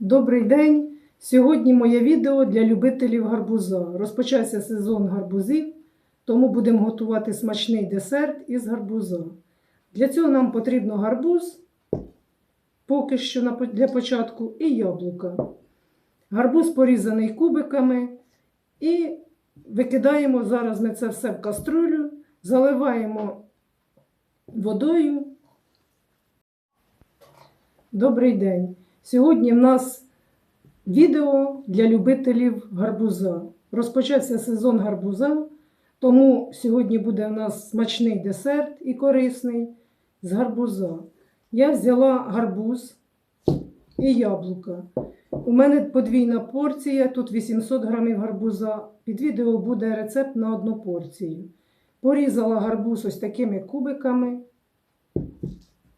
Добрий день! Сьогодні моє відео для любителів гарбуза. Розпочався сезон гарбузів, тому будемо готувати смачний десерт із гарбуза. Для цього нам потрібно гарбуз, поки що для початку, і яблука. Гарбуз порізаний кубиками і викидаємо зараз ми це все в каструлю, заливаємо водою. Добрий день! Сьогодні в нас відео для любителів гарбуза. Розпочався сезон гарбуза, тому сьогодні буде у нас смачний десерт і корисний з гарбуза. Я взяла гарбуз і яблука. У мене подвійна порція, тут 800 грамів гарбуза. Під відео буде рецепт на одну порцію. Порізала гарбуз ось такими кубиками,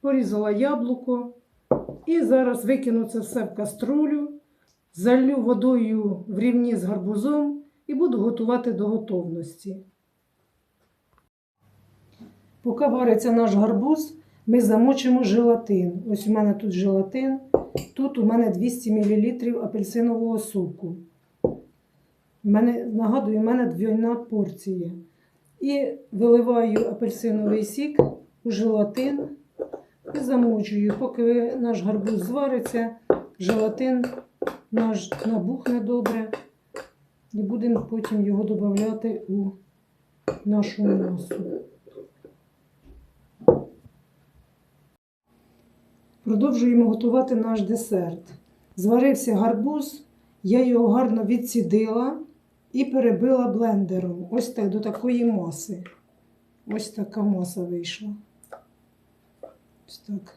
порізала яблуко. І зараз викину це все в каструлю, залью водою в рівні з гарбузом і буду готувати до готовності. Поки вариться наш гарбуз, ми замочимо желатин. Ось у мене тут желатин, тут у мене 200 мл апельсинового соку. Мене, нагадую, у мене двійна порція. І виливаю апельсиновий сік у желатин. І замочую, поки наш гарбуз звариться, желатин наш набухне добре. І будемо потім його додати у нашу масу. Продовжуємо готувати наш десерт. Зварився гарбуз, я його гарно відцідила і перебила блендером. Ось так до такої маси. Ось така маса вийшла. Так.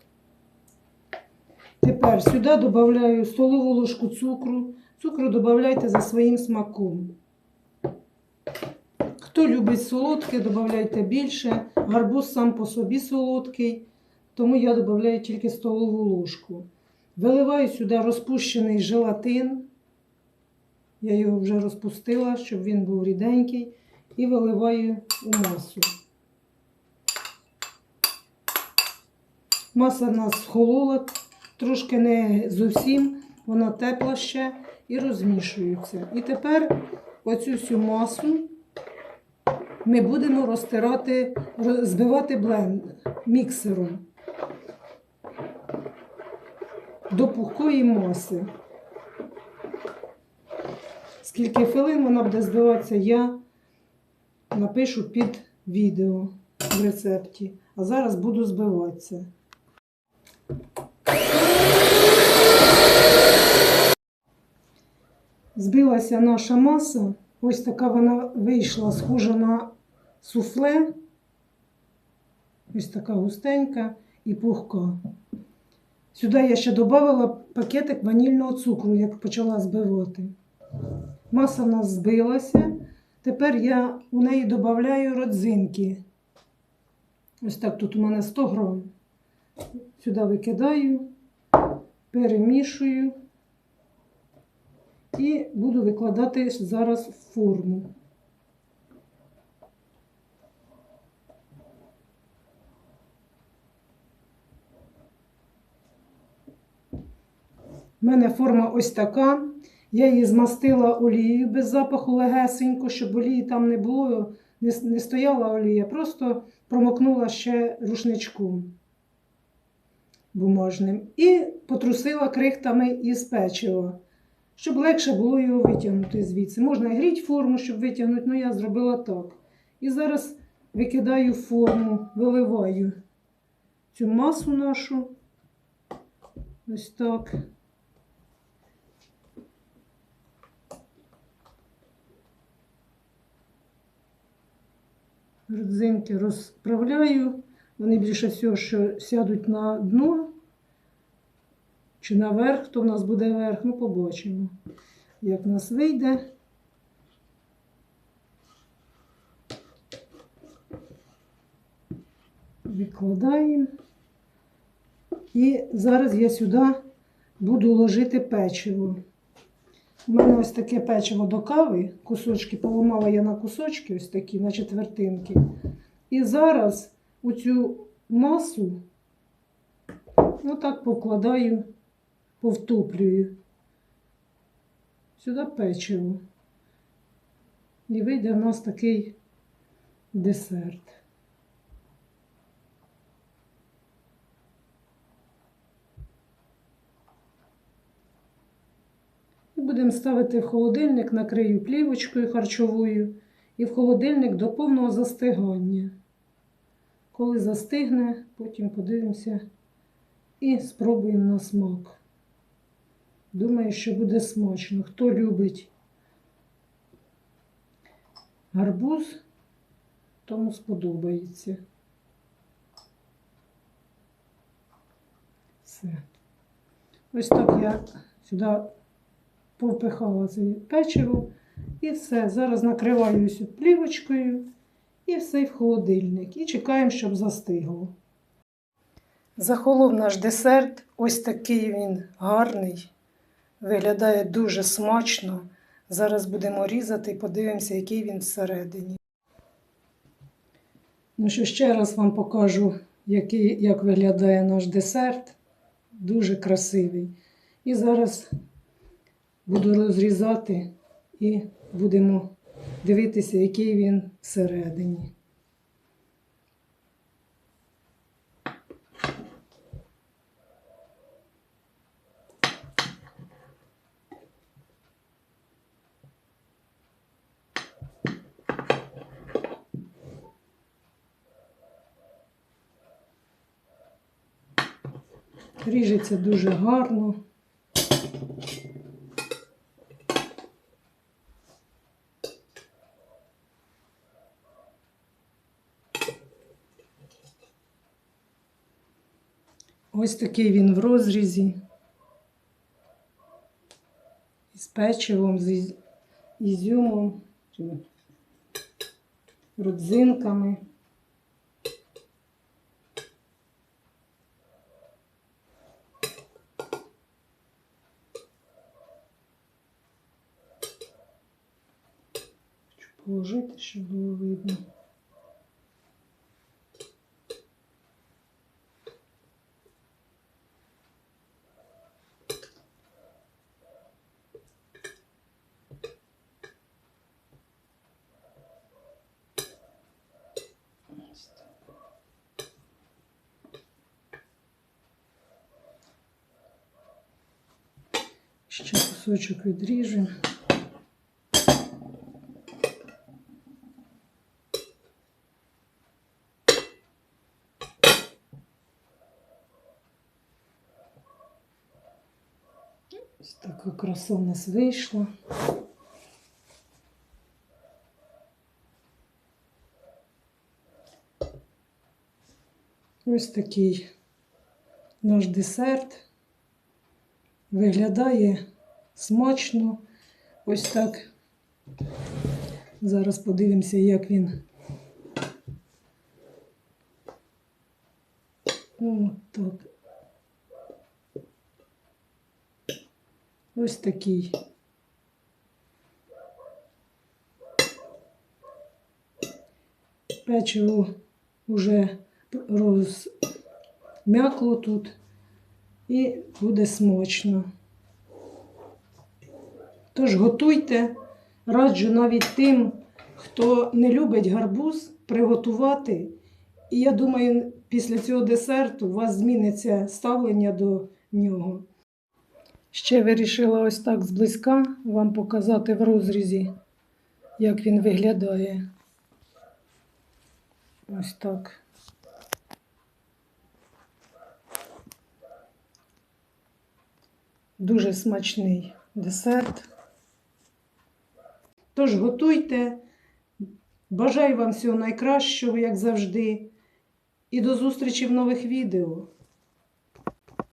Тепер сюди додаю столову ложку цукру. Цукру додавайте за своїм смаком. Хто любить солодке, додавайте більше. Гарбуз сам по собі солодкий, тому я додаю тільки столову ложку. Виливаю сюди розпущений желатин. Я його вже розпустила, щоб він був ріденький. І виливаю у масу. Маса в нас схолола, трошки не зовсім, вона тепла ще і розмішується. І тепер оцю всю масу ми будемо розтирати, збивати бленд міксером до пухкої маси. Скільки хвилин вона буде збиватися, я напишу під відео в рецепті. А зараз буду збиватися. Збилася наша маса. Ось така вона вийшла, схожа на суфле. Ось така густенька і пухка. Сюди я ще додала пакетик ванільного цукру, як почала збивати. Маса в нас збилася. Тепер я у неї додаю родзинки. Ось так тут у мене 100 грам. Сюди викидаю, перемішую і буду викладати зараз форму. У мене форма ось така. Я її змастила олією без запаху легесенько, щоб олії там не було, не стояла олія, просто промокнула ще рушничком бумажним і потрусила крихтами із печива, щоб легше було його витягнути звідси. Можна і гріть форму, щоб витягнути, але я зробила так. І зараз викидаю форму, виливаю цю масу нашу. Ось так. Родзинки розправляю. Вони більше всього, що сядуть на дно чи наверх, то в нас буде верх, ну побачимо, як в нас вийде. Викладаємо. І зараз я сюди буду ложити печиво. У мене ось таке печиво до кави, кусочки поламала я на кусочки, ось такі, на четвертинки. І зараз у цю масу отак покладаю, повтоплюю. сюди печиво. І вийде в нас такий десерт. І будемо ставити в холодильник, накрию плівочкою харчовою і в холодильник до повного застигання. Коли застигне, потім подивимося і спробуємо на смак. Думаю, що буде смачно. Хто любить гарбуз, тому сподобається. Все. Ось так я сюди повпихала це печиво і все. Зараз накриваю плівочкою і все в холодильник. І чекаємо, щоб застигло. Захолов наш десерт. Ось такий він гарний. Виглядає дуже смачно. Зараз будемо різати і подивимося, який він всередині. Ну що ще раз вам покажу, який, як виглядає наш десерт. Дуже красивий. І зараз буду розрізати і будемо дивитися, який він всередині. Ріжеться дуже гарно. Ось такий він в розрізі. З печивом, з ізюмом, родзинками. Положити, щоб було видно. Ось так. Ще кусочок відріжемо. Ось така краса в нас вийшла. Ось такий наш десерт. Виглядає смачно. Ось так. Зараз подивимося, як він. О, так. Ось такий. Печиво вже розм'якло тут і буде смачно. Тож готуйте, раджу навіть тим, хто не любить гарбуз, приготувати. І я думаю, після цього десерту у вас зміниться ставлення до нього. Ще вирішила ось так зблизька вам показати в розрізі, як він виглядає. Ось так. Дуже смачний десерт. Тож готуйте. Бажаю вам всього найкращого, як завжди. І до зустрічі в нових відео.